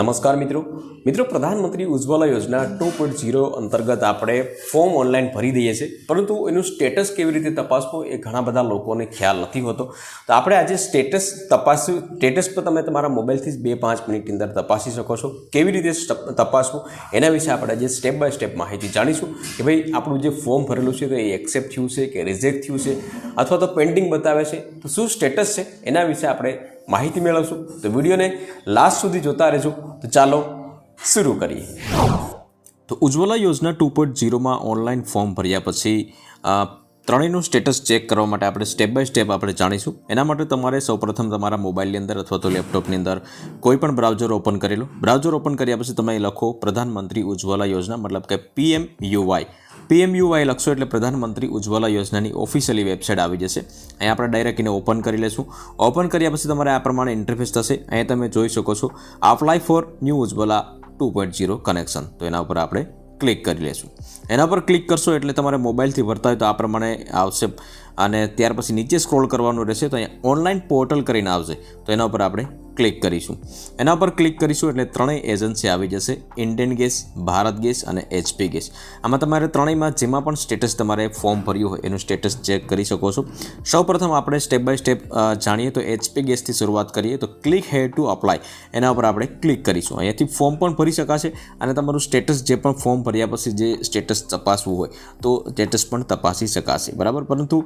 નમસ્કાર મિત્રો. મિત્રો, પ્રધાનમંત્રી Ujjwala Yojana two point zero અંતર્ગત આપણે ફોર્મ ઓનલાઈન ભરી દઈએ છીએ. પરંતુ એનું સ્ટેટસ કેવી રીતે તપાસવું એ ઘણા બધા લોકોને ખ્યાલ નથી હોતો. તો આપણે આજે સ્ટેટસ તપાસ્યું સ્ટેટસ પર તમે તમારા મોબાઈલથી જ બે પાંચ મિનિટની અંદર તપાસી શકો છો. કેવી રીતે તપાસવું એના વિશે આપણે આજે સ્ટેપ બાય સ્ટેપ માહિતી જાણીશું. કે ભાઈ આપણું જે ફોર્મ ભરેલું છે તો એ એક્સેપ્ટ થયું છે કે રિજેક્ટ થયું છે? અથવા તો પેન્ડિંગ બતાવે છે? તો શું સ્ટેટસ છે? એના વિશે આપણે માહિતી મેળવશું તો વિડીયોને લાસ્ટ સુધી જોતા રહેજો. તો ચાલો શરૂ કરીએ. તો ઉજ્જવલા યોજના ટુ પોઈન્ટ ઝીરોમાં ઓનલાઈન ફોર્મ ભર્યા પછી ત્રણેયનું સ્ટેટસ ચેક કરવા માટે આપણે સ્ટેપ બાય સ્ટેપ આપણે જાણીશું. એના માટે તમારે સૌપ્રથમ તમારા મોબાઈલની અંદર અથવા તો લેપટોપની અંદર કોઈ પણ બ્રાઉઝર ઓપન કરી લો. બ્રાઉઝર ઓપન કર્યા પછી તમે લખો પ્રધાનમંત્રી ઉજ્જવલા યોજના, મતલબ કે પીએમ યુવાય પીએમયુવાય લખશો એટલે પ્રધાનમંત્રી ઉજ્જવલા યોજનાની ઓફિશિયલી વેબસાઇટ આવી જશે. અહીંયા આપણે ડાયરેક્ટ એને ઓપન કરી લેશું. ઓપન કર્યા પછી તમારે આ પ્રમાણે ઇન્ટરફેસ થશે. અહીંયા તમે જોઈ શકો છો apply for new Ujjwala two point zero connection તો એના ઉપર આપણે ક્લિક કરી લેશું. એના પર ક્લિક કરશો એટલે તમારે મોબાઈલથી ભરતા હોય તો આ પ્રમાણે આવશે. અને ત્યાર પછી નીચે સ્ક્રોલ કરવાનું રહેશે તો અહીંયા ઓનલાઈન પોર્ટલ કરીને આવશે. તો એના ઉપર આપણે ક્લિક કરીશું. એના પર ક્લિક કરીશું એટલે ત્રણેય એજન્સી આવી જશે. ઇન્ડિયન ગેસ, ભારત ગેસ અને એચપી ગેસ. આમાં તમારે ત્રણેયમાં જેમાં પણ સ્ટેટસ તમારે ફોર્મ ભર્યું હોય એનું સ્ટેટસ ચેક કરી શકો છો. સૌપ્રથમ આપણે સ્ટેપ બાય સ્ટેપ જાણીએ તો એચપી ગેસથી શરૂઆત કરીએ તો ક્લિક હેર ટુ અપ્લાય. એના ઉપર આપણે ક્લિક કરીશું. અહીંયાથી ફોર્મ પણ ભરી શકાશે અને તમારું સ્ટેટસ જે પણ ફોર્મ ભર્યા પછી જે સ્ટેટસ તપાસવું હોય તો સ્ટેટસ પણ તપાસી શકાશે. બરાબર? પરંતુ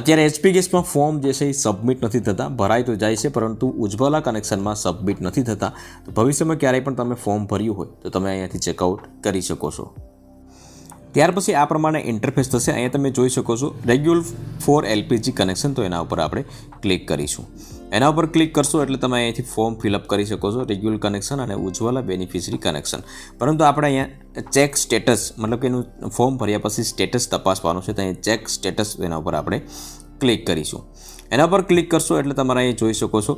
અત્યારે એચપી ગેસમાં ફોર્મ જે છે એ સબમિટ નથી થતા. ભરાય તો જાય છે, પરંતુ ઉજ્જવલા કનેક્શનમાં સબમિટ નથી થતા, તો ભવિષ્યમાં ક્યારેય પણ તમે ફોર્મ ભર્યું હોય, તો તમે અહીંયાથી ચેકઆઉટ કરી શકો છો. ત્યાર પછી આ પ્રમાણે ઇન્ટરફેસ થશે, અહીંયા તમે જોઈ શકો છો રેગ્યુલ ફોર એલપીજી કનેક્શન તો એના ઉપર આપણે ક્લિક કરીશું. એના ઉપર ક્લિક કરશો એટલે તમે અહીંયાથી ફોર્મ ફિલઅપ કરી શકો છો રેગ્યુલર કનેક્શન અને ઉજ્જવલા બેનિફિશરી કનેક્શન પરંતુ આપણે અહીંયા ચેક સ્ટેટસ મતલબ કે એનું ફોર્મ ભર્યા પછી સ્ટેટસ તપાસવાનું છે, તો અહીંયા ચેક સ્ટેટસ એના ઉપર આપણે ક્લિક કરીશું. એના પર ક્લિક કરશો એટલે તમારે અહીં જોઈ શકો છો.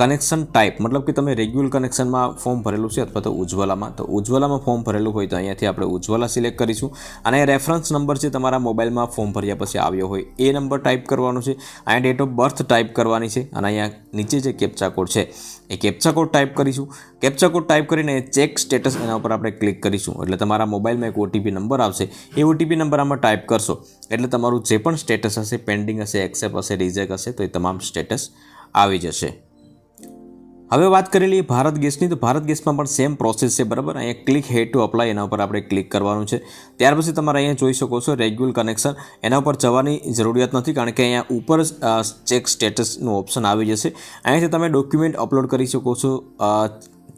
કનેક્શન ટાઈપ મતલબ કે તમે રેગ્યુલર કનેક્શનમાં ફોર્મ ભરેલું છે અથવા તો ઉજ્જવલામાં. તો ઉજ્જવલામાં ફોર્મ ભરેલું હોય તો અહીંયાથી આપણે ઉજ્જવલા સિલેક્ટ કરીશું. અને રેફરન્સ નંબર છે તમારા મોબાઈલમાં ફોર્મ ભર્યા પછી આવ્યો હોય. એ નંબર ટાઈપ કરવાનો છે. અહીંયા ડેટ ઓફ બર્થ ટાઈપ કરવાની છે. અને અહીંયા નીચે જે કેપ્ચા કોડ છે, એ કેપ્ચા કોડ ટાઈપ કરીશું. કેપ્ચા કોડ ટાઈપ કરીને ચેક સ્ટેટસ એના ઉપર આપણે ક્લિક કરીશું. એટલે તમારા મોબાઈલમાં એક ઓટીપી નંબર આવશે. એ ઓટીપી નંબર આમાં ટાઈપ કરશો. એટલે તમારું જે પણ સ્ટેટસ હશે પેન્ડિંગ હશે એક્સેપ્ટ હશે રિજેક્ટ હશે તો એ તમામ સ્ટેટસ આવી જશે. હવે વાત કરી લઈએ ભારત ગેસની, તો ભારત ગેસમાં પણ સેમ પ્રોસેસ છે, બરાબર? અહીંયા ક્લિક હેડ ટુ અપ્લાય એના ઉપર આપણે ક્લિક કરવાનું છે. ત્યાર પછી તમારે અહીંયા જોઈ શકો છો રેગ્યુલર કનેક્શન એના ઉપર જવાની જરૂરિયાત નથી, કારણ કે અહીંયા ઉપર ચેક સ્ટેટસનું ઓપ્શન આવી જશે. અહીંયાથી તમે ડોક્યુમેન્ટ અપલોડ કરી શકો છો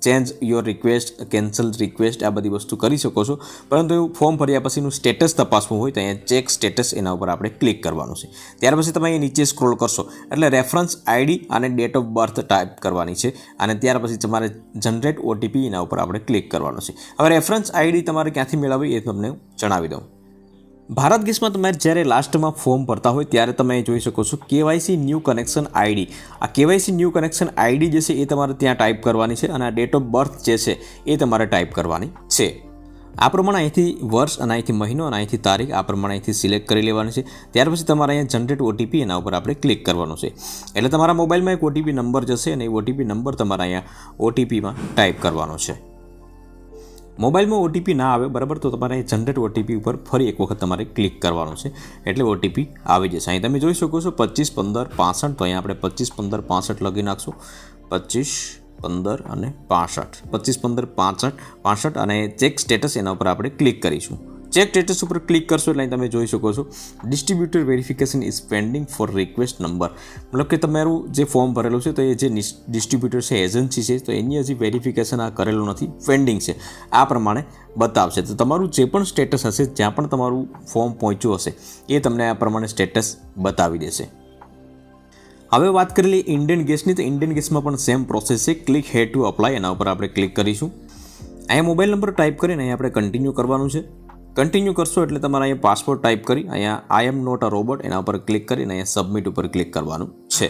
change your request cancel request આ બધી વસ્તુ કરી શકો છો. પરંતુ એવું ફોર્મ ભર્યા પછીનું સ્ટેટસ તપાસવું હોય તો અહીંયા ચેક સ્ટેટસ એના ઉપર આપણે ક્લિક કરવાનું છે. ત્યાર પછી તમે અહીંયા નીચે સ્ક્રોલ કરશો. એટલે રેફરન્સ આઈડી અને ડેટ ઓફ બર્થ ટાઈપ કરવાની છે. અને ત્યાર પછી તમારે જનરેટ ઓટીપી એના ઉપર આપણે ક્લિક કરવાનું છે. હવે રેફરન્સ આઈડી તમારે ક્યાંથી મેળવવી એ તમને જણાવી દઉં. ભારત ગેસમાં તમે જ્યારે લાસ્ટમાં ફોર્મ ભરતા હોય ત્યારે તમે જોઈ શકો છો કેવાયસી ન્યૂ કનેક્શન આઈડી. આ કેવાયસી ન્યૂ કનેક્શન આઈડી જે છે એ તમારે ત્યાં ટાઈપ કરવાની છે અને આ ડેટ ઓફ બર્થ જે છે એ તમારે ટાઈપ કરવાની છે. આ પ્રમાણે અહીંથી વર્ષ અને અહીંથી મહિનો અને અહીંથી તારીખ આ પ્રમાણે અહીંથી સિલેક્ટ કરી લેવાની છે. ત્યાર પછી તમારે અહીંયા જનરેટ ઓટીપી એના ઉપર આપણે ક્લિક કરવાનું છે. એટલે તમારા મોબાઈલમાં એક ઓટીપી નંબર જશે અને એ ઓટીપી નંબર તમારે અહીંયા ઓટીપીમાં ટાઈપ કરવાનો છે. મોબાઈલમાં ઓટીપી ના આવે, બરાબર? તો તમારે જનરેટ ઓટીપી ઉપર ફરી એક વખત તમારે ક્લિક કરવાનું છે. એટલે ઓટીપી આવી જશે. અહીં તમે જોઈ શકો છો પચીસ, પંદર, પાસઠ, તો અહીંયા આપણે પચીસ, પંદર, પાસઠ લખી નાખશું. પચીસ, પંદર અને પાસઠ. પચીસ, પંદર, પાસઠ પાસઠ અને ચેક સ્ટેટસ એના ઉપર આપણે ક્લિક કરીશું. ચેક સ્ટેટસ ઉપર ક્લિક કરશો એટલે તમે જોઈ શકો છો. Distributor verification is pending for request number મતલબ કે તમારું જે ફોર્મ ભરેલું છે તો એ જે ડિસ્ટ્રીબ્યુટર છે એજન્સી છે, તો એની હજી વેરિફિકેશન આ કરેલું નથી પેન્ડિંગ છે. આ પ્રમાણે બતાવશે. તો તમારું જે પણ સ્ટેટસ હશે, જ્યાં પણ તમારું ફોર્મ પહોંચ્યું હશે, એ તમને આ પ્રમાણે સ્ટેટસ બતાવી દેશે. હવે વાત કરેલી ઇન્ડિયન ગેસની તો ઇન્ડિયન ગેસમાં પણ સેમ પ્રોસેસ છે. ક્લિક હેડ ટુ અપ્લાય એના ઉપર આપણે ક્લિક કરીશું. અહીંયા મોબાઈલ નંબર ટાઈપ કરીને અહીંયા આપણે કન્ટિન્યુ કરવાનું છે. કન્ટિન્યુ કરશો એટલે તમારે અહીંયા પાસપોર્ટ ટાઈપ કરી, અહીંયા આઈ એમ નોટ અ રોબોટ એના ઉપર ક્લિક કરીને અહીંયા સબમિટ ઉપર ક્લિક કરવાનું છે.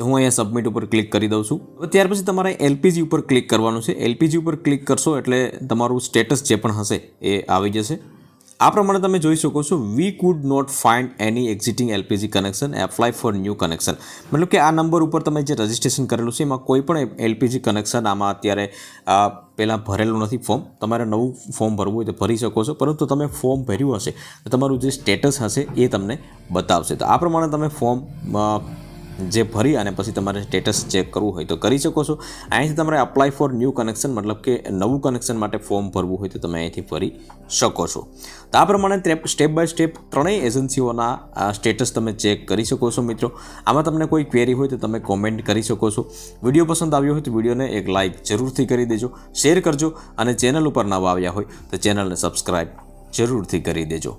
હું અહીંયા સબમિટ ઉપર ક્લિક કરી દઉં છું. હવે ત્યાર પછી તમારે એલપીજી ઉપર ક્લિક કરવાનું છે. એલપીજી ઉપર ક્લિક કરશો એટલે તમારું સ્ટેટસ જે પણ હશે એ આવી જશે. આ પ્રમાણે તમે જોઈ શકો છો we could not find any existing LPG connection apply for new connection મતલબ કે આ નંબર ઉપર તમે જે રજિસ્ટ્રેશન કરેલું છે, એમાં કોઈ પણ એલપીજી કનેક્શન આમાં અત્યારે પહેલાં ભરેલું નથી ફોર્મ તમારે નવું ફોર્મ ભરવું હોય તો ભરી શકો છો, પરંતુ તમે ફોર્મ ભર્યું હશે, તો તમારું જે સ્ટેટસ હશે એ તમને બતાવશે. તો આ પ્રમાણે તમે ફોર્મ જે ભરી અને પછી તમારે સ્ટેટસ ચેક કરવું હોય તો કરી શકો છો. અહીંથી તમારે અપ્લાય ફોર ન્યૂ કનેક્શન મતલબ કે નવું કનેક્શન માટે ફોર્મ ભરવું હોય તો તમે અહીંથી ભરી શકો છો. તો આ પ્રમાણે સ્ટેપ બાય સ્ટેપ ત્રણેય એજન્સીઓના સ્ટેટસ તમે ચેક કરી શકો છો મિત્રો. આમાં તમને કોઈ ક્વેરી હોય તો તમે કોમેન્ટ કરી શકો છો. વીડિયો પસંદ આવ્યો હોય તો વિડીયોને એક લાઇક જરૂરથી કરી દેજો શેર કરજો અને ચેનલ ઉપર નવા આવ્યા હોય તો ચેનલને સબસ્ક્રાઈબ જરૂરથી કરી દેજો.